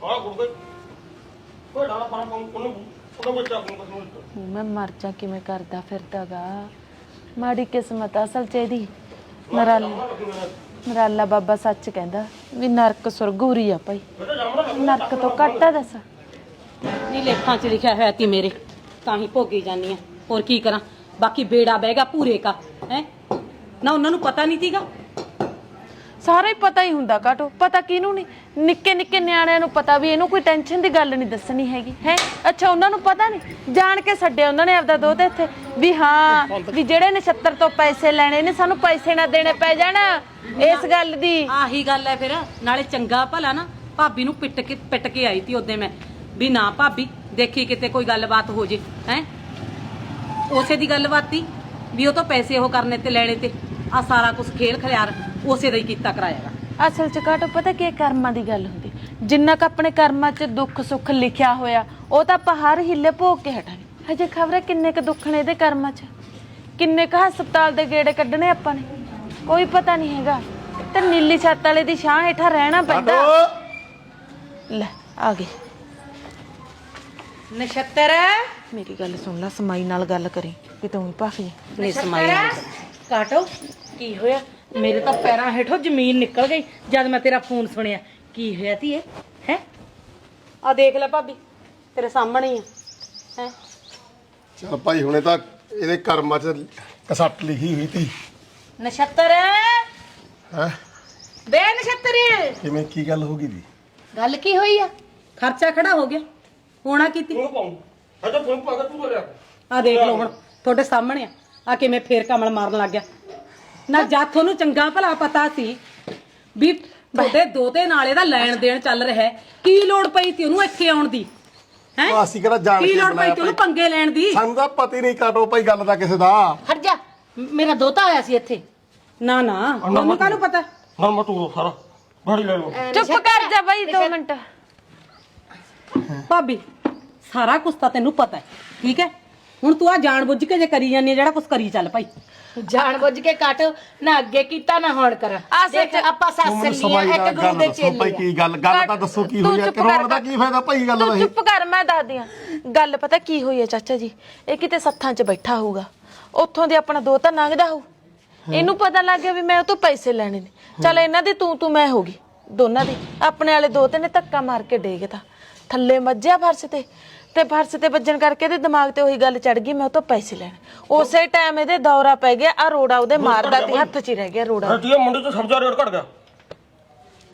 ਕੋਈ ਡਾਲਾ ਪਾਣਾ ਉਹਨੂੰ ਉਹਨੂੰ ਮੈਂ ਮਰ ਜਾ ਕਿਵੇਂ ਕਰਦਾ ਫਿਰਦਾਗਾ। ਮਾੜੀ ਕਿਸਮਤ ਆ ਅਸਲ ਚ ਇਹਦੀ। ਨਰਾਲਾ ਨਰਾਲਾ ਬਾਬਾ ਸੱਚ ਕਹਿੰਦਾ ਵੀ ਨਰਕ ਸੁਰਗੂਰੀ ਆ ਭਾਈ। ਨਰਕ ਤੋਂ ਘੱਟ ਆ ਦੱਸ। ਨਹੀਂ ਲੇਖਾਂ 'ਚ ਲਿਖਿਆ ਹੋਇਆ ਤੀ ਮੇਰੇ। ਤਾਂ ਹੀ ਭੋਗੀ ਜਾਨੀ ਆ। ਹੋਰ ਕੀ ਕਰਾਂ? ਬਾਕੀ ਬੇੜਾ ਬਹਿਗਾ ਪੂਰੇ ਕਾ ਹੈ? ਨਾ ਉਹਨਾਂ ਨੂੰ ਪਤਾ ਨਹੀਂ ਸੀਗਾ। ਸਾਰਾ ਹੀ ਪਤਾ ਹੀ ਹੁੰਦਾ ਕਾਟੋ ਪਤਾ ਕਿਹਨੂੰ ਨਹੀਂ? ਨਿੱਕੇ ਨਿੱਕੇ ਨਿਆਣਿਆਂ ਨੂੰ ਪਤਾ ਵੀ ਇਹਨੂੰ ਕੋਈ ਟੈਨਸ਼ਨ ਦੀ ਗੱਲ ਨਹੀਂ ਦੱਸਣੀ ਹੈਗੀ ਹੈ? ਅੱਛਾ ਉਹਨਾਂ ਨੂੰ ਪਤਾ ਨਹੀਂ? ਜਾਣ ਕੇ ਛੱਡਿਆ ਉਹਨਾਂ ਨੇ ਆਪਦਾ ਦੋਤੇ ਇੱਥੇ ਵੀ ਹਾਂ ਵੀ ਜਿਹੜੇ ਨਛੱਤਰ ਤੋਂ ਪੈਸੇ ਲੈਣੇ ਨੇ ਸਾਨੂੰ ਪੈਸੇ ਨਾ ਦੇਣੇ ਪੈ ਜਾਣ। ਇਸ ਗੱਲ ਦੀ। ਆਹੀ ਗੱਲ ਹੈ ਫਿਰ। ਨਾਲੇ ਚੰਗਾ ਭਲਾ ਨਾ ਭਾਬੀ ਨੂੰ ਪਿੱਟ ਕੇ ਪਿੱਟ ਕੇ ਆਈ ਤੀ ਉਹਦੇ ਮੈਂ। ਵੀ ਨਾ ਭਾਬੀ ਦੇਖੀ ਕਿਤੇ ਕੋਈ ਗੱਲਬਾਤ ਹੋ ਜੇ ਹੈ? ਉਸੇ ਦੀ ਗੱਲਬਾਤ ਤੀ ਵੀ ਉਹ ਤਾਂ ਪੈਸੇ ਉਹ ਕਰਨੇ ਤੇ ਲੈਣੇ ਤੇ। ਆ ਸਾਰਾ ਕੁਝ ਖੇਲ ਖਿਆਰ ਉਸੇ ਦਾ ਹੀ ਕੀਤਾ ਕਰਾਇਆਗਾ ਅਸਲ ਚ ਕਾਟੋ ਪਤਾ ਕੀ ਹੈ? ਕਰਮਾਂ ਦੀ ਗੱਲ ਹੁੰਦੀ? ਜਿੰਨਾ ਕ ਆਪਣੇ ਕਰਮਾਂ ਚ ਦੁੱਖ ਸੁੱਖ ਲਿਖਿਆ ਹੋਇਆ ਉਹ ਤਾਂ ਆਪਾਂ ਹਰ ਹਿੱਲੇ ਭੋਗ ਕੇ ਹਟਾਂਗੇ। ਹਜੇ ਖਬਰ ਕਿੰਨੇ ਕ ਦੁੱਖ ਨੇ ਇਹਦੇ ਕਰਮਾਂ ਚ? ਕਿੰਨੇ ਕ ਹਸਪਤਾਲ ਦੇ ਗੇੜੇ ਕੱਢਣੇ ਆਪਾਂ ਨੇ? ਕੋਈ ਪਤਾ ਨਹੀਂ ਹੈਗਾ। ਤੇ ਨੀਲੀ ਛੱਤ ਵਾਲੇ ਦੀ ਛਾਂ ਹੇਠਾਂ ਰਹਿਣਾ ਪੈਂਦਾ। ਲੈ ਆ ਗਏ ਨਛੱਤਰ। ਮੇਰੀ ਗੱਲ ਸੁਣ ਲੈ ਸਮਾਈ ਨਾਲ ਗੱਲ ਕਰੀ ਕਿ ਤੂੰ ਭੱਖ ਜੇ। ਨੇ ਸਮਾਈ ਕਾਟੋ। ਕੀ ਹੋਇਆ? ਮੇਰੇ ਤਾਂ ਪੈਰਾਂ ਹੇਠੋਂ ਜ਼ਮੀਨ ਨਿਕਲ ਗਈ ਜਦ ਮੈਂ ਤੇਰਾ ਫੋਨ ਸੁਣਿਆ। ਕੀ ਹੋਇਆ ਧੀਏ? ਹੈ? ਆ ਦੇਖ ਲੈ ਭਾਬੀ ਤੇਰੇ ਸਾਹਮਣੇ ਹੀ ਆ। ਹੈ? ਚਲ ਭਾਈ ਹੁਣੇ ਤਾਂ ਇਹਦੇ ਕਰਮਾਂ 'ਚ ਕਸੱਟ ਲਿਖੀ ਹੋਈ ਤੀ ਨਛੱਤਰ? ਹੈ? ਬੇ ਨਛੱਤਰ! ਕਿਵੇਂ ਕੀ ਗੱਲ ਹੋ ਗਈ ਦੀ? ਗੱਲ ਕੀ ਹੋਈ ਆ? ਖਰਚਾ ਖੜਾ ਹੋ ਗਿਆ। ਹੋਣਾ ਕੀਤੀ। ਉਹਨੂੰ ਪਾਉਂ। ਹਜੇ ਫੋਨ ਪਾ ਕੇ ਤੂੰ ਲਿਆ। ਆ ਦੇਖ ਲਓ ਹੁਣ ਤੁਹਾਡੇ ਸਾਹਮਣੇ ਆ। ਆ ਕਿਵੇਂ ਫੇਰ ਕਮਲ ਮਾਰਨ ਲੱਗ ਗਿਆ। ਨਾ ਜਦ ਤੁਹਾਨੂੰ ਚੰਗਾ ਭਲਾ ਪਤਾ ਸੀ ਵੀ ਤੁਹਾਡੇ ਦੋਤੇ ਨਾਲੇ ਦਾ ਲੈਣ ਦੇਣ ਚੱਲ ਰਿਹਾ ਹੈ। ਕੀ ਲੋੜ ਪਈ ਤੀ ਉਹਨੂੰ ਇੱਥੇ ਆਉਣ ਦੀ? ਹੈ? ਉਹ ਅਸੀਂ ਕਿਹੜਾ ਜਾਣ ਕੀ ਕੇ ਲੋੜ ਪਈ ਤੀ ਉਹਨੂੰ ਭਾਈ? ਪੰਗੇ ਲੈਣ ਦੀ? ਸਾਨੂੰ ਤਾਂ ਪਤਾ ਹੀ ਨਹੀਂ ਕਾਟੋ ਭਾਈ ਗੱਲ ਦਾ ਕਿਸੇ ਦਾ। ਹਟ ਜਾ। ਮੇਰਾ ਦੋਤਾ ਆਇਆ ਸੀ ਇੱਥੇ। ਨਾ ਨਾ। ਤੁਹਾਨੂੰ ਕਾਹਨੂੰ ਪਤਾ? ਨਾ ਮੈਂ ਤੂੰ ਸਾਰਾ ਭਾੜੀ ਲੈ ਲਓ। ਚੁੱਪ ਕਰ ਜਾ ਬਾਈ 2 ਮਿੰਟ। ਭਾਬੀ ਸਾਰਾ ਕੁਝ ਤਾਂ ਤੈਨੂੰ ਪਤਾ ਹੈ ਠੀਕ ਹੈ? ਹੁਣ ਤੂੰ ਆ ਜਾਣ ਬੁੱਝ ਕੇ ਜੇ ਕਰੀ ਜਾਂਦੀ ਜਿਹੜਾ ਕੁਝ ਕਰੀ ਚੱਲ ਭਾਈ। ਜਾਣ ਬੁੱਝ ਕੇ ਕੱਟ ਨਾ ਅੱਗੇ ਕੀਤਾ ਨਾ ਹੁਣ ਕਰ। ਆ ਸੱਚ- ਦੇਖ ਆਪਾਂ ਸੱਸ ਮੈਨੂੰ ਲੀਆਂ ਸਮਾਈ ਇੱਕ ਗੁਰੂ ਗੱਲ ਦੇ ਦੱਸੋ ਭਾਈ ਚੇਲੇ ਕੀ ਗੱਲ ਗੱਲ ਤਾਂ ਦੱਸੋ ਕੀ ਹੋਈ ਆ ਚੁੱਪ ਕਰੋੜ ਕਰ। ਦਾ ਕੀ ਫਾਇਦਾ ਭਾਈ ਗੱਲ ਦਾ ਤੂੰ ਇਹ? ਚੁੱਪ ਕਰ ਮੈਂ ਦੱਸਦੀ ਆ ਗੱਲ ਪਤਾ ਕੀ ਹੋਈ ਹੈ ਚਾਚਾ ਜੀ? ਇਹ ਕਿਤੇ ਸੱਥਾਂ 'ਚ ਬੈਠਾ ਹੋਊਗਾ। ਉੱਥੋਂ ਦੀ ਆਪਣਾ ਦੋ ਤਾਂ ਲੰਘਦਾ ਹੋਊ। ਇਹਨੂੰ ਪਤਾ ਲੱਗ ਗਿਆ ਵੀ ਮੈਂ ਉਹ ਤੋਂ ਪੈਸੇ ਲੈਣੇ ਨੇ। ਚੱਲ ਇਹਨਾਂ ਦੀ ਤੂੰ ਤੂੰ ਮੈਂ ਹੋ ਗਈ। ਦੋਨਾਂ ਦੀ। ਆਪਣੇ ਵਾਲੇ ਦੋ ਤੇ ਨੇ ਧੱਕਾ ਮਾਰ ਕੇ ਡੇਗਤਾ ਥੱਲੇ ਮੱਜਿਆ ਫਰਸ਼ ਤੇ ਤੇ ਫਰਸ਼ ਤੇ ਵੱਜਣ ਕਰਕੇ ਇਹਦੇ ਦਿਮਾਗ ਤੇ ਉਹੀ ਗੱਲ ਚੜ ਗਈ ਮੈਂ ਉਹ ਤੋਂ ਪੈਸੇ ਲੈਣੇ। ਉਸੇ ਟਾਈਮ ਇਹਦੇ ਦੌਰਾ ਪੈ ਗਿਆ ਆ ਰੋੜਾ ਉਹਦੇ ਮਾਰਦਾ ਤੇ ਹੱਥ 'ਚ ਹੀ ਰਹਿ ਗਿਆ ਰੋੜਾ। ਰਟੀਆ ਮੁੰਡੇ ਤੋਂ ਸਬਜ਼ਾ ਰੇਟ ਘਟ ਗਿਆ।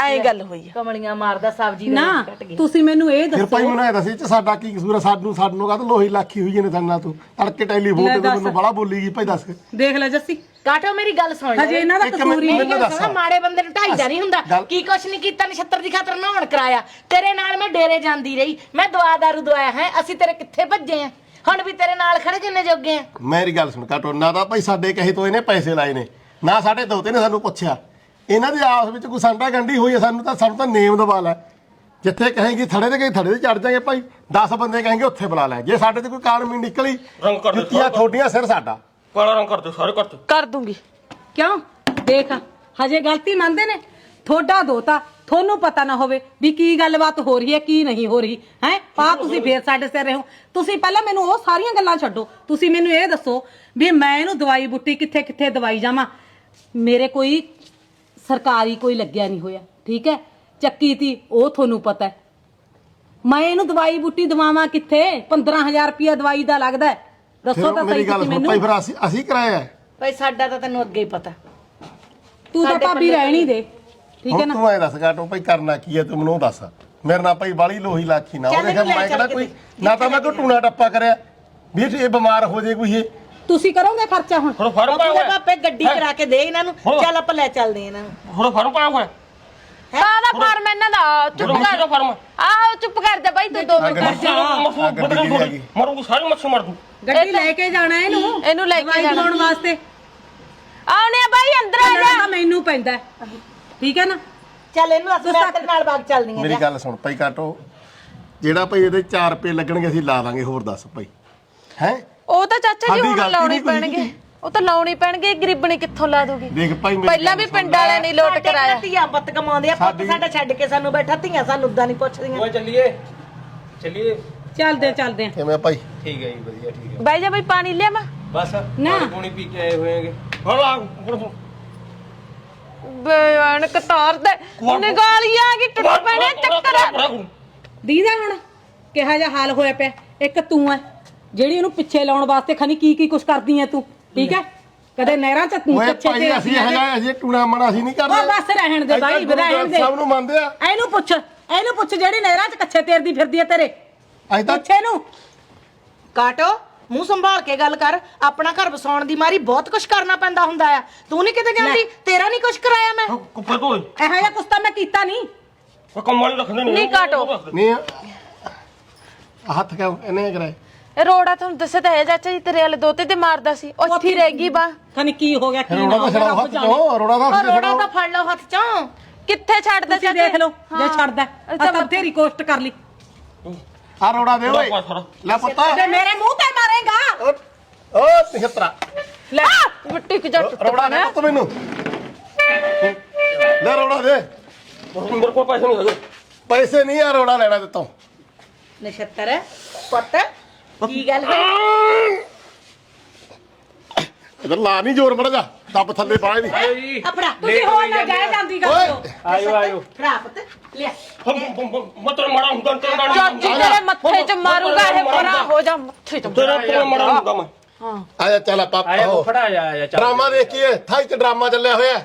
ਐਂ ਗੱਲ ਹੋਈ ਆ। ਕਮਲੀਆਂ ਮਾਰਦਾ ਸਬਜ਼ੀ ਦਾ ਨਾ ਤੁਸੀਂ ਮੈਨੂੰ ਇਹ ਫਿਰ ਦੱਸੋ। ਭਾਈ ਮੈਨੂੰ ਇਹ ਦੱਸੀ ਚ ਸਾਡਾ ਕੀ ਕਸੂਰ ਆ? ਸਾਨੂੰ ਸਾਨੂੰ ਕਹਤ ਲੋਹੀ ਲਾਖੀ ਹੋਈ ਨੇ ਤੰਨਾ ਤੂੰ? ਤੜਕੇ ਟੈਲੀਫੋਨ ਤੇ ਤੂੰ ਮੈਨੂੰ ਬੜਾ ਬੋਲੀ ਗਈ ਭਾਈ ਦੱਸ। ਦੇਖ ਲੈ ਜੱਸੀ। ਕਾਟੋ ਮੇਰੀ ਗੱਲ ਸੁਣ ਹਜੇ ਇਹਨਾਂ ਦਾ ਇੱਕ ਕਸੂਰ ਹੀ ਨਹੀਂ। ਮੈਨੂੰ ਦੱਸ। ਮਾੜੇ ਬੰਦੇ ਨੂੰ ਢਾਈਦਾ ਨਹੀਂ ਹੁੰਦਾ। ਗੱਲ- ਕੀ ਕੁਛ ਨਹੀਂ ਕੀਤਾ ਨਛੱਤਰ ਦੀ ਖਾਤਰ ਨਹਾਉਣ ਕਰਾਇਆ। ਤੇਰੇ ਨਾਲ ਮੈਂ ਡੇਰੇ ਜਾਂਦੀ ਰਹੀ। ਮੈਂ ਦਵਾ ਦਾਰੂ ਦਵਾਇਆ ਹੈ। ਅਸੀਂ ਤੇਰੇ ਕਿੱਥੇ ਭੱਜੇ ਆ? ਹੁਣ ਵੀ ਤੇਰੇ ਨਾਲ ਖੜੇ ਜਿੰਨੇ ਜੋਗੇ ਆ। ਮੇਰੀ ਗੱਲ ਸੁਣ ਕਾਟੋ ਨਾ ਤਾਂ ਭਾਈ ਸਾਡੇ ਕਹੇ ਤੋਂ ਇਹਨੇ ਪੈਸੇ ਲਾਏ ਨੇ। ਨਾ ਸਾਡੇ ਦੋਤੇ ਨੇ ਸਾਨੂੰ ਪੁੱਛਿਆ। ਇਹਨਾਂ ਦੀ ਆਪਸ ਵਿੱਚ ਕੋਈ ਸੰਡਾ ਗੰਢੀ ਹੋਈ ਹੈ ਸਾਨੂੰ ਤਾਂ ਸਾਨੂੰ ਤਾਂ ਨੇਮ ਦਵਾ ਲੈ। ਜਿੱਥੇ ਕਹੇਗੀ ਥੜੇ ਤੇ ਕਹੇ ਥੜੇ ਤੇ ਚੜ ਜਾਗੇ ਭਾਈ। 10 ਬੰਦੇ ਕਹੇਗੇ ਉੱਥੇ ਬੁਲਾ ਲੈ। ਜੇ ਸਾਡੇ ਤੇ ਕੋਈ ਕਾਰਮੀ ਨਿਕਲੀ ਰੰਗ ਕਰ ਦੇ ਜੁੱਤੀਆਂ ਥੋਡੀਆਂ ਸਿਰ ਸਾਡਾ। ਕਾਲਾ ਰੰਗ ਕਰ ਦੇ ਸਾਰੇ ਕਰ ਦੇ। ਕਰ ਦੂੰਗੀ। ਕਿਉਂ? ਦੇਖ ਹਜੇ ਗਲਤੀ ਮੰਨਦੇ ਨੇ? ਥੋੜਾ ਦੋਤਾ ਤੁਹਾਨੂੰ ਪਤਾ ਨਾ ਹੋਵੇ ਵੀ ਕੀ ਗੱਲਬਾਤ ਹੋ ਰਹੀ ਹੈ ਕੀ ਨਹੀਂ ਹੋ ਰਹੀ। ਹੈ? ਪਾ ਤੁਸੀਂ ਫੇਰ ਸਾਡੇ ਸਿਰ ਰਹੋ। ਤੁਸੀਂ ਪਹਿਲਾਂ ਮੈਨੂੰ ਉਹ ਸਾਰੀਆਂ ਗੱਲਾਂ ਛੱਡੋ। ਤੁਸੀਂ ਮੈਨੂੰ ਇਹ ਦੱਸੋ ਵੀ ਮੈਂ ਇਹਨੂੰ ਦਵਾਈ ਬੁੱਟੀ ਕਿੱਥੇ ਕਿੱਥੇ ਦਵਾਈ ਜਾਵਾਂ? ਮੇਰੇ ਕੋਈ ਸਰਕਾਰੀ ਕੋਈ ਲੱਗਿਆ ਨਹੀਂ ਹੋਇਆ ਠੀਕ ਹੈ? ਚੱਕੀ ਤੀ ਉਹ ਤੁਹਾਨੂੰ ਪਤਾ ਹੈ। ਮੈਂ ਇਹਨੂੰ ਦਵਾਈ ਬੁੱਟੀ ਦਵਾਵਾਂ ਕਿੱਥੇ? 15000 ਰੁਪਇਆ ਦਵਾਈ ਦਾ ਲੱਗਦਾ ਹੈ। ਦੱਸੋ ਤਾਂ ਸਹੀ ਮੇਰੀ ਗੱਲ ਤੁਸੀਂ ਸੁਣ ਭਾਈ ਮੈਨੂੰ ਫਿਰ ਅਸੀਂ ਅਸੀਂ ਕਰਾਇਆ ਹੈ। ਭਾਈ ਸਾਡਾ ਤਾਂ ਤੈਨੂੰ ਅੱਗੇ ਹੀ ਪਤਾ। ਤੂੰ ਤਾਂ ਭਾਬੀ ਰਹਿਣੀ ਦੇ ਠੀਕ ਹੈ ਹੁਣ ਨਾ? ਤੂੰ ਐ ਦੱਸ ਕਾਟੋ ਭਾਈ ਕਰਨਾ ਕੀ ਹੈ ਤੂੰ ਮੈਨੂੰ ਉਹ ਦੱਸ। ਮੇਰੇ ਨਾਲ ਭਾਈ ਬਾਲੀ ਲੋਹੀ ਲਾਖੀ ਨਾ ਚੱਲ ਉਹਦੇ ਇਹਨੂੰ ਲੈ ਮੈਂ ਕਿਹੜਾ ਚੱਲ ਕੋਈ ਕਿਤੇ। ਨਾ ਤਾਂ ਮੈਂ ਕੋਈ ਟੂਣਾ ਟੱਪਾ ਕਰਿਆ। ਵੀ ਇਹ ਬਿਮਾਰ ਹੋ ਜੇ ਕੋਈ ਇਹ। ਤੁਸੀਂ ਕਰੋਗੇ ਖਰਚਾ ਹੁਣ। ਹੁਣ ਫਾਰਮ ਪਾਇਆ ਹੋਇਆ। ਪਾਪੇ ਗੱਡੀ ਕਰਾ ਕੇ ਦੇ ਇਹਨਾਂ ਨੂੰ। ਹੋਰ। ਚੱਲ ਆਪਾਂ ਲੈ ਚੱਲਦੇ ਇਹਨਾਂ ਨੂੰ। ਹੁਣ ਫਾਰਮ ਪਾਇਆ ਹੋਇਆ। ਕਾਹਦਾ ਫਾਰਮ ਇਹਨਾਂ ਦਾ ਚੁੱਪ ਕਰ। ਫਾਰਮ? ਆਹੋ ਚੁੱਪ ਕਰ ਜਾ ਬਾਈ ਤੂੰ ਦੋ ਮਿੰਟ ਕਰ ਜਾ। ਮਸੂ ਬਦਲ ਥੋੜੀ ਹੈਗੀ? ਮਰੂੰਗੀ ਸਾਰੀ ਮੱਛੀ ਮਰ ਦੂੰ ਗੱਡੀ ਲੈ ਕੇ ਜਾਣਾ ਇਹਨੂੰ। ਇਹਨੂੰ ਲੈ ਕੇ ਦਵਾਈ ਜਾਣਾ। ਦਵਾਉਣ ਵਾਸਤੇ। ਆਉਣੇ ਆ ਬਾਈ ਅੰਦਰ ਆ ਜਾ। ਤਾਂ ਮੈਨੂੰ ਪੈਂਦਾ ਹੈ। ਠੀਕ ਹੈ ਨਾ? ਚੱਲ ਇਹਨੂੰ ਅਸੀਂ ਮੈਂ ਤੇਰੇ ਨਾਲ ਬਾਗ ਚੱਲਦੀ ਮੇਰੀ ਗੱਲ ਸੁਣ ਭਾਈ ਕਾਟੋ। ਜਿਹੜਾ ਭਾਈ ਇਹਦੇ 4 ਰੁਪਏ ਲੱਗਣਗੇ ਅਸੀਂ ਲਾ ਦਾਂਗੇ ਹੋਰ ਦੱਸ ਭਾਈ। ਹੈ? ਉਹ ਤਾਂ ਚਾਚਾ ਜੀ ਸਾਡੀ ਹੁਣ ਗਲਤੀ ਲਾਉਣੇ ਨਹੀਂ ਕੋਈ ਪੈਣਗੇ। ਉਹ ਤਾਂ ਲਾਉਣੀ ਪੈਣਗੇ ਗਰੀਬਣੀ ਕਿੱਥੋਂ ਲਾ ਦੂਗੀ ਦੇਖ ਭਾਈ ਮੇਰੀ ਪਹਿਲਾਂ ਵੀ ਪਿੰਡ ਵਾਲਿਆਂ ਨੇ ਲੋਟ ਸਾਡੇ ਕਰਾਇਆ। ਧੀਆਂ ਪੁੱਤ ਕਮਾਉਂਦੇ ਆ ਪੁੱਤ ਸਾਡਾ ਛੱਡ ਕੇ ਸਾਨੂੰ ਬੈਠਾ ਧੀਆਂ ਸਾਨੂੰ ਉਦਾਂ ਨਹੀਂ ਪੁੱਛਦੀਆਂ। ਓਏ ਚੱਲੀਏ। ਚੱਲੀਏ। ਚੱਲਦੇ ਚੱਲਦੇ ਕਿਵੇਂ ਭਾਈ? ਠੀਕ ਹੈ ਜੀ ਵਧੀਆ ਠੀਕ ਹੈ। ਬਾਈ ਜਾ ਬਈ ਪਾਣੀ ਲਿਆ ਮੈਂ। ਬਸ ਨਾ। ਪਾਣੀ ਪੂਣੀ ਪੀ ਕੇ ਆਏ ਹੋਏਗੇ ਹਾਂ। ਆ ਹੁਣ ਬੇਣ ਕਤਾਰ ਦੇ ਨਿਗਾਲੀ ਆ ਗਈ ਟੁੱਟ ਪੈਣੇ ਚੱਕਰ। ਦੀਦਾ ਹੁਣ ਕਿਹਾ ਜਿਹਾ ਹਾਲ ਹੋਇਆ ਪਿਆ ਇੱਕ ਤੂੰ ਐ ਜਿਹੜੀ ਉਹਨੂੰ ਪਿੱਛੇ ਲਾਉਣ ਵਾਸਤੇ ਖਨੀ ਕੀ ਕੀ ਕੁਛ ਕਰਦੀ ਐ ਤੂੰ? ਠੀਕ ਐ? ਕਦੇ ਨਹਿਰਾਂ ਚ ਤੂੰ ਓਏ ਕੱਚੇ ਭਾਈ ਤੇ ਅਸੀਂ ਹਜਾ ਅਸੀਂ ਟੂਣਾ ਮਣਾ ਅਸੀਂ ਨਹੀਂ ਕਰਦੇ। ਉਹ ਬਸ ਰਹਿਣ ਦੇ ਬਾਈ ਰਹਿਣ ਦੇ। ਸਾਹਿਬ ਨੂੰ ਮੰਨਦੇ ਆ। ਇਹਨੂੰ ਪੁੱਛ ਇਹਨੂੰ ਪੁੱਛ ਜਿਹੜੀ ਨਹਿਰਾਂ ਚ ਕੱਛੇ ਤੇਰਦੀ ਫਿਰਦੀ ਐ ਤੇਰੇ। ਅਸੀਂ ਤਾਂ ਪੁੱਛ ਇਹਨੂੰ। ਕਾਟੋ ਮੂੰਹ ਸੰਭਾਲ ਕੇ ਗੱਲ ਕਰ। ਆਪਣਾ ਘਰ ਵਸਾਉਣ ਦੀ ਮਾਰੀ ਬਹੁਤ ਕੁਝ ਕਰਨਾ ਪੈਂਦਾ ਹੁੰਦਾ ਆ। ਤੂੰ ਨਹੀਂ ਕਿਤੇ ਜਾਂਦੀ ਤੇਰਾ ਨਹੀਂ ਕੁਝ ਕਰਾਇਆ ਮੈਂ। ਕੁੱਪੇ ਤੋਂ ਇਹੋ ਜਿਹਾ ਕੁਛ ਤਾਂ ਮੈਂ ਕੀਤਾ ਨਹੀਂ ਕੰਮ ਵਾਲੀ ਰੱਖਦੇ ਨਹੀਂ ਨਹੀਂ ਕਾਟੋ। ਨਹੀਂ ਆਹ ਹੱਥ ਕਿਉਂ? ਇਹਨੇ ਕਰਾਏ ਇਹ ਰੋੜਾ ਤੁਹਾਨੂੰ ਦੱਸਿਆ ਤਾਂ ਹੈ ਚਾਚਾ ਜੀ ਤੇਰੇ ਵਾਲੇ ਦੋਤੇ ਤੇ ਮਾਰਦਾ ਸੀ। ਉਹ ਇੱਥੇ ਹੀ ਰਹਿ ਗਈ ਬਾ। ਖਨੀ ਕੀ ਹੋ ਗਿਆ ਕੀ ਰੋੜਾ ਹੋ ਛੜਾਓ ਗਿਆ, ਹੱਥ ਚੋਂ ਰੋੜਾ ਦਾ ਉਹ ਹੱਥ ਰੋੜਾ ਛੜਾਓ ਤਾਂ ਫੜ ਲਓ ਹੱਥ ਚੋਂ। ਕਿੱਥੇ ਛੱਡਦਾ ਤੁਸੀਂ ਚਾਚਾ ਦੇਖ ਲਓ ਜੇ। ਛੱਡਦਾ ਅਸੀਂ ਤਾਂ ਬਥੇਰੀ ਕੋਸ਼ਟ ਕਰ ਲਈ। ਆ ਰੋੜਾ ਦੇ ਓਏ। ਲੈ ਪੁੱਤਾ। ਤੇ ਮੇਰੇ ਮੂੰਹ ਤੇ ਮਾਰੇਗਾ। ਓ ਓ ਲੈ ਮਿੱਟੀ ਕਿ ਜੱਟ ਰੋੜਾ ਦੇ ਪੁੱਤ ਮੈਨੂੰ। ਲੈ ਰੋੜਾ ਦੇ। ਮੇਰੇ ਕੋਲ ਪੈਸੇ ਨਹੀਂ ਹੈਗੇ। ਪੈਸੇ ਨਹੀਂ ਆ ਰੋੜਾ ਲੈਣਾ ਤੇ ਤੋਂ। ਨਛੱਤਰ ਪੁੱਤ। ਕੀ ਗੱਲ ਇਧਰ ਲਾ ਨਹੀਂ ਜ਼ੋਰ ਮੜ ਜਾ ਦੱਬ ਥੱਲੇ ਪਾ ਇਹਦੀ। ਆਇਓ ਜੀ। ਆਪਣਾ ਤੁਸੀਂ ਹੋਰ ਨਾ ਜਾਏ ਜਾਂਦੀ ਗੱਲ ਓਏ। ਕਰੋ ਆਇਓ ਆਇਓ। ਭਰਾ ਪੁੱਤ ਲਿਆ। ਮਤਰ ਮਾੜਾ ਹੁੰਦਾ ਤੇਰੇ ਨਾਲ ਚਾਚੀ ਤੇਰੇ ਮੱਥੇ 'ਚ ਮਾਰੂਗਾ ਇਹ ਪਰਾਂ ਹੋ ਜਾ ਮੱਥੇ 'ਚ ਤੇਰਾ ਤੇਰਾ ਮਾੜਾ ਹੁੰਦਾ ਮੈਂ। ਆ ਜਾ ਚੱਲ ਆਪਾਂ ਆਇਆ ਫੜਾ ਜਾ ਆਇਆ ਚੱਲ। ਡਰਾਮਾ ਦੇਖੀਏ ਥਾਈ ਚ ਡਰਾਮਾ ਚੱਲਿਆ ਹੋਇਆ।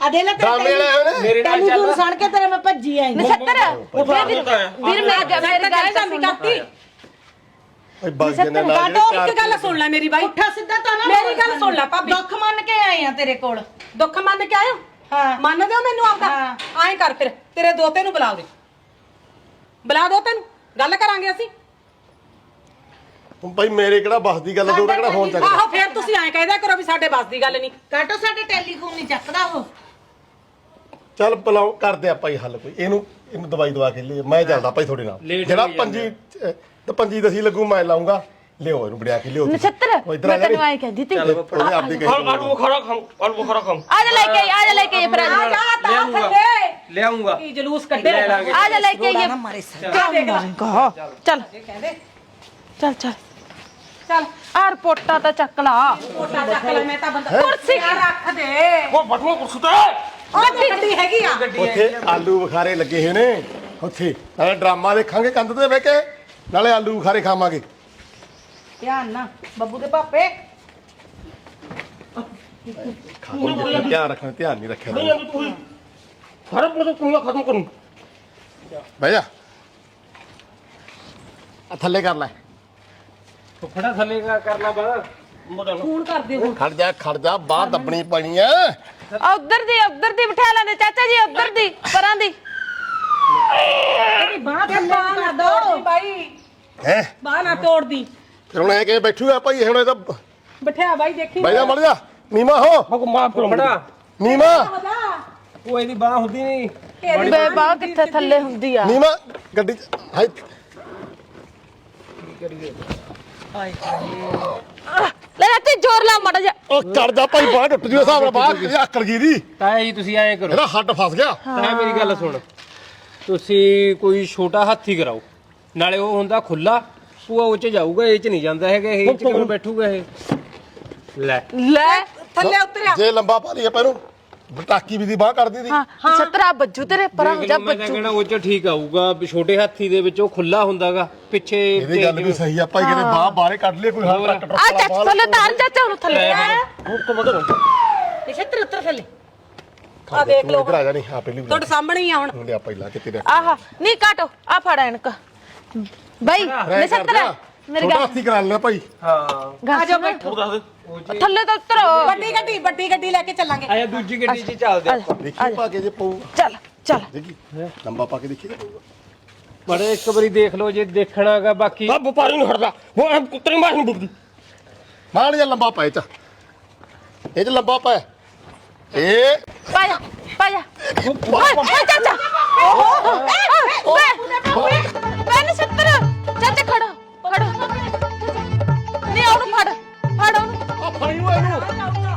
ਆ ਦੇ ਲੈ ਡਰਾਮੇ ਵਾਲੇ ਹੋਏ ਨੇ। ਮੇਰੇ ਨਾਲ ਤੈਨੂੰ ਦੂਰ ਚੱਲ। ਸੁਣ ਕੇ ਤੇਰੇ ਮੈਂ ਭੱਜੀ ਆਈ। ਨਛੱਤਰ ਵੀਰ ਮੇਰੀ ਗੱਲ ਮੇਰੀ ਗੱਲ ਤਾਂ ਜਾਂਦੀ ਸੁਣ ਕਰਤੀ ਓਏ ਬਸ ਜਨੇ ਨਾਲ ਕਾਟੋ ਇੱਕ ਗੱਲ ਸੁਣ ਲੈ ਮੇਰੀ ਬਾਈ। ਉੱਠਾ ਸਿੱਧਾ ਤਾਂ ਨਾ ਮੇਰੀ ਗੱਲ ਸੁਣ ਲੈ ਭਾਬੀ। ਦੁੱਖ ਮੰਨ ਕੇ ਆਏ ਆ ਤੇਰੇ ਕੋਲ। ਦੁੱਖ ਮੰਨ ਕੇ ਆਇਓ? ਹਾਂ। ਮੰਨਦੇ ਹੋ ਮੈਨੂੰ ਆਪਦਾ? ਹਾਂ। ਐਂ ਕਰ ਫਿਰ ਤੇਰੇ ਦੋਤੇ ਨੂੰ ਬੁਲਾ ਦੇ। ਬੁਲਾ ਦੋ ਤੈਨੂੰ ਗੱਲ ਕਰਾਂਗੇ ਅਸੀਂ। ਭਾਈ ਮੇਰੇ ਕਿਹੜਾ ਬਸ ਦੀ ਗੱਲ ਤੇ ਉਹਦਾ ਕਿਹੜਾ ਫੋਨ ਚੱਕਦਾ ਆਹੋ ਫਿਰ ਤੁਸੀਂ ਐਂ ਕਹਿਦਾ ਕਰੋ ਵੀ ਸਾਡੇ ਬਸ ਦੀ ਗੱਲ ਨਹੀਂ। ਕਾਟੋ ਸਾਡੇ ਟੈਲੀਫੋਨ ਨਹੀਂ ਚੱਕਦਾ ਉਹ। ਚੱਲ ਬਲਾਉ ਕਰਦੇ ਆਪਾਂ ਹੀ ਹੱਲ ਕੋਈ। ਇਹਨੂੰ ਇਹਨੂੰ ਦਵਾਈ ਦਵਾ ਕੇ ਲਈ ਮੈਂ ਚੱਲਦਾ ਭਾਈ ਤੁਹਾਡੇ ਨਾਲ। ਜਿਹੜਾ ਪੰਜੀ ਤੇ ਪੰਜੀ ਦਸੀ ਲੱਗੂ ਮੈਂ ਲਾਉਂਗਾ। ਲਿਓ ਇਹਨੂੰ ਬੜਿਆ ਕੇ ਲਿਓ ਤੁਸੀਂ। ਨਛੱਤਰ ਉਹ ਇੱਧਰ ਮੈਂ ਆ ਤੈਨੂੰ ਆਏ ਕਹਿੰਦੀ ਤੀ ਚੱਲ ਉਹਨੇ ਆਪਦੀ ਹਾਂ ਕਹੀ ਆਲੂ ਬੁਖਾਰਾ ਖਾਂ ਆਲੂ ਬੁਖਾਰਾ ਖਾਂ ਆ ਜਾ ਲੈ ਕੇ ਆਈ ਆ ਜਾ ਲੈ ਕੇ ਆਈ ਫਿਰ ਆ ਜਾ ਲਿਆਉਂਗਾ ਥੱਲੇ ਲਿਆਉਂਗਾ ਕੀ ਜਲੂਸ ਕੱਢੇ ਲੈ ਲਾਂਗੇ। ਆ ਜਾ ਲੈ ਕੇ ਆਈਏ ਮਾਰੇ ਸਰ। ਚੱਲ ਦੇਖ ਲੈ। ਚੱਲ। ਕਹਿੰਦੇ ਚੱਲ ਚੱਲ। ਚੱਲ। ਆ ਰਿਪੋਰਟਾਂ ਤਾਂ ਚੱਕ ਲਾ। ਮੋਟਾ ਚੱਕ ਲੈ ਮੈਂ ਤਾਂ ਬੰਦਾ ਕੁਰਸੀ। ਰੱਖ ਦੇ। ਉਹ ਬਟੂਆ ਕੁਰਸੀ ਤੇ। ਉਹ ਗੱਡੀ ਹੈਗੀ ਆ। ਉੱਥੇ ਆਲੂ ਬੁਖਾਰੇ ਲੱਗੇ ਹੋਏ ਨੇ। ਉੱਥੇ। ਨਾਲੇ ਡਰਾਮਾ ਦੇਖਾਂਗੇ ਕੰਧ ਤੇ ਬਹਿ ਕੇ। ਨਾਲੇ ਆਲੂ ਬੁਖਾਰੇ ਖਾਵਾਂਗੇ। ਧਿਆਨ ਨਾ ਬੱਬੂ ਦੇ ਪਾਪੇ। ਧਿਆਨ ਰੱਖਣਾ ਧਿਆਨ ਨਹੀਂ ਰੱਖਿਆ ਨਹੀਂ ਤੂੰ। ਸਾਰਾ ਪੁੱਤ ਤੂੰ ਖਤਮ ਕਰੂੰ। ਬਹਿ ਜਾ। ਆ ਥੱਲੇ ਕਰ ਲੈ। ਫੜਾ ਥੱਲੇ ਕਰਨਾ ਬਾ ਮੋਟਾ ਫੋਨ ਕਰ ਦਿਓ। ਖੜ ਜਾ ਖੜ ਜਾ ਬਾਹਰ ਦੱਬਣੀ ਪੈਣੀ ਆ। ਆ ਉਧਰ ਦੀ ਉਧਰ ਦੀ ਬਿਠਾ ਲੈਂਦੇ ਚਾਚਾ ਜੀ ਉਧਰ ਦੀ ਪਰਾਂ ਦੀ। ਤੇਰੀ ਬਾਹ ਬਾਹ ਨਾ ਤੋੜਦੀ ਬਾਈ ਹੈ? ਬਾਹ ਨਾ ਤੋੜਦੀ। ਫਿਰ ਹੁਣ ਐ ਕਿ ਬੈਠੂਗਾ ਭਾਈ? ਹੁਣ ਇਹ ਤਾਂ ਬਿਠਿਆ ਬਾਈ ਦੇਖੀ ਜਾ ਮੜ ਜਾ। ਨੀਮਾ ਹੋ। ਮਗੋ ਮਾਫ ਕਰੋ ਫੜਾ। ਨੀਮਾ। ਉਹ ਇਹਦੀ ਬਾਹ ਹੁੰਦੀ ਨਹੀਂ ਬੇ ਬਾਹ ਕਿੱਥੇ ਥੱਲੇ ਹੁੰਦੀ ਆ? ਨੀਮਾ ਗੱਡੀ ਚ ਹਾਈ ਲੈ ਰਾਤੀ ਜ਼ੋਰ ਲਾ ਮੜ ਜਾ ਉਹ ਚੜ ਜਾ ਭਾਈ ਬਾਹ ਟੁੱਟ ਜੂ ਹਿਸਾਬ ਨਾਲ ਬਾਹ ਆਕੜ ਗਈ ਦੀ। ਤਾਇਆ ਜੀ ਤੁਸੀਂ ਐਂ ਕਰੋ। ਇਹਦਾ ਹੱਡ ਫਸ ਗਿਆ। ਤਾਇਆ ਮੇਰੀ ਗੱਲ ਸੁਣ। ਤੁਸੀਂ ਕੋਈ ਛੋਟਾ ਹਾਥੀ ਕਰਾਓ। ਨਾਲੇ ਉਹ ਹੁੰਦਾ ਖੁੱਲਾ ਉਹ ਉਹ ਚ ਜਾਊਗਾ ਇਹ ਚ ਨਹੀਂ ਜਾਂਦਾ ਹੈਗਾ ਇਹ ਚ ਕਿਵੇਂ ਬੈਠੂਗਾ ਇਹ? ਲੈ। ਲੈ ਥੱਲੇ ਉਤਰਿਆ। ਜੇ ਲੰਬਾ ਪਾ ਲਈ ਆਪਾਂ ਇਹਨੂੰ ਬਟਾਕੀ ਵੀ ਦੀ ਬਾਹ ਕਰਦੀ ਦੀ ਹਾਂ ਛਤਰਾ ਬੱਜੂ ਤੇਰੇ ਪਰਾਂ ਹੋ ਦੇਖ ਜਾ ਲਓ, ਮੈਂ ਤਾਂ ਬੱਜੂ। ਕਹਿਣਾ ਉਹ ਚ ਠੀਕ ਆਊਗਾ ਵੀ ਛੋਟੇ ਹਾਥੀ ਦੇ ਵਿੱਚ ਉਹ ਖੁੱਲਾ ਹੁੰਦਾਗਾ ਪਿੱਛੇ ਇਹਦੀ ਗੱਲ ਵੀ ਸਹੀ ਆ ਭਾਈ ਕਿਤੇ ਬਾਹ ਬਾਹਰੇ ਕੱਢ ਲਈ ਕੋਈ ਹੱਥ ਟੱਕ ਆ ਚਾਚਾ ਥੱਲੇ ਤਾਰ ਚਾਚਾ ਉਹਨੂੰ ਥੱਲੇ। ਨਛੱਤਰ ਉੱਤਰ ਥੱਲੇ। ਆ ਦੇਖ ਲਓ ਇਧਰ ਆ ਜਾ ਨਹੀਂ ਆ ਪਹਿਲੀ ਤੁਹਾਡੇ ਸਾਹਮਣੇ ਹੀ ਆ ਹੁਣ। ਮੁੰਡਿਆ ਪਹਿਲਾਂ ਕਿਤੇ ਆਹਾ ਨਹੀਂ ਕਾਟੋ। ਆ ਫੜ ਐਨਕ। ਬਾਈ ਲੈ ਛਤਰਾ ਮੇਰੀ ਛੋਟਾ ਗੱਲ ਹਾਥੀ ਕਰਾ ਲੈਣਾ ਭਾਈ। ਹਾਂ। ਆ ਜਾ ਉਹ ਦੱਸ ਦੇ। ਥੱਲੇ ਤਾਂ ਉਤਰੋ। ਵੱਡੀ ਗੱਡੀ ਵੱਡੀ ਗੱਡੀ ਲੈ ਕੇ ਚੱਲਾਂਗੇ। ਆਇਆ ਦੂਜੀ ਗੱਡੀ 'ਚ ਚੱਲਦੇ ਆਪਾਂ ਦੇਖੀ ਪਾ ਕੇ ਜੇ ਪਊ। ਚੱਲ ਚੱਲ। ਦੇਖੀ। ਲੰਬਾ ਪਾ ਕੇ ਦੇਖੀ ਤੇ ਪਊਗਾ। ਬੜੇ ਇੱਕ ਵਾਰੀ ਦੇਖ ਲਓ ਜੇ ਦੇਖਣਾਗਾ ਬਾਕੀ। ਆ ਵਪਾਰੀ ਨਹੀਂ ਹਟਦਾ। ਉਹ ਕੁੱਤਰੀ ਮਾਰ ਨਹੀਂ ਬੁੱਕਦੀ ਮਾਰ ਜਾ ਲੰਬਾ ਪਾ ਇਹ ਚ। ਇਹ ਚ ਲੰਬਾ ਪਾ। ਇਹ। ਪਾ ਜਾ ਪਾ ਜਾ। ਓਏ ਓਏ ਚਾਚਾ ਓਹੋ ਛਤਰ ਚਾਚਾ ਖੜੋ ਖੜੋ ਨਹੀਂ ਉਹਨੂੰ ਫੜ ਫੜ ਉਹਨੂੰ ਫੜੀ ਨੂੰ ਇਹਨੂੰ